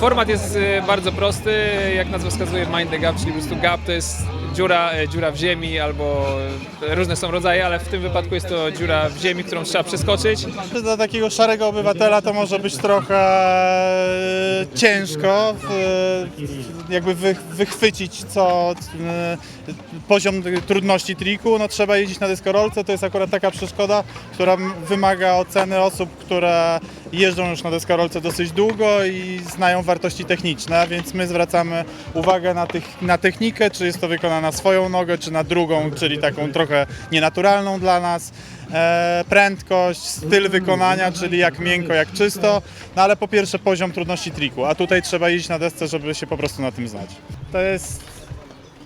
Format jest y, bardzo prosty, jak nazwa wskazuje Mind the Gap, czyli po prostu gap to jest dziura, e, dziura w ziemi albo e, różne są rodzaje, ale w tym wypadku jest to dziura w ziemi, którą trzeba przeskoczyć. Dla takiego szarego obywatela to może być trochę ciężko jakby wy, wychwycić co poziom trudności triku. No, trzeba jeździć na deskorolce, to jest akurat taka przeszkoda, która wymaga oceny osób, które jeżdżą już na deskorolce dosyć długo i znają wartości techniczne, więc my zwracamy uwagę na, tych, na technikę, czy jest to wykonane na swoją nogę, czy na drugą, czyli taką trochę nienaturalną dla nas e, prędkość, styl wykonania, czyli jak miękko, jak czysto, no ale po pierwsze poziom trudności triku, a tutaj trzeba iść na desce, żeby się po prostu na tym znać. To jest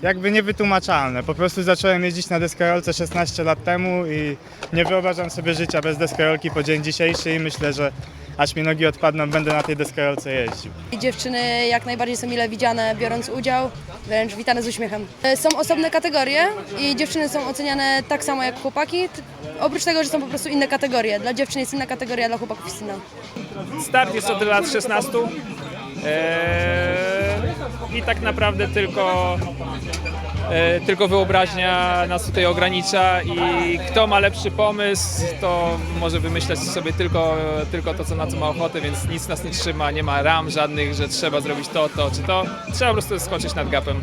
jakby niewytłumaczalne. Po prostu zacząłem jeździć na deskorolce 16 lat temu i nie wyobrażam sobie życia bez deskorolki po dzień dzisiejszy i myślę, że aż mi nogi odpadną, będę na tej deskorolce jeździł. I Dziewczyny jak najbardziej są mile widziane biorąc udział, wręcz witane z uśmiechem. E, Są osobne kategorie i dziewczyny są oceniane tak samo jak chłopaki, oprócz tego, że są po prostu inne kategorie. Dla dziewczyn jest inna kategoria, dla chłopaków jest inna. Start jest od lat 16 e, i tak naprawdę tylko, e, tylko wyobraźnia nas tutaj ogranicza i kto ma lepszy pomysł, to może wymyślać sobie tylko, tylko to, co na co ma ochotę, więc nic nas nie trzyma, nie ma ram żadnych, że trzeba zrobić to, to czy to. Trzeba po prostu skoczyć nad gapem.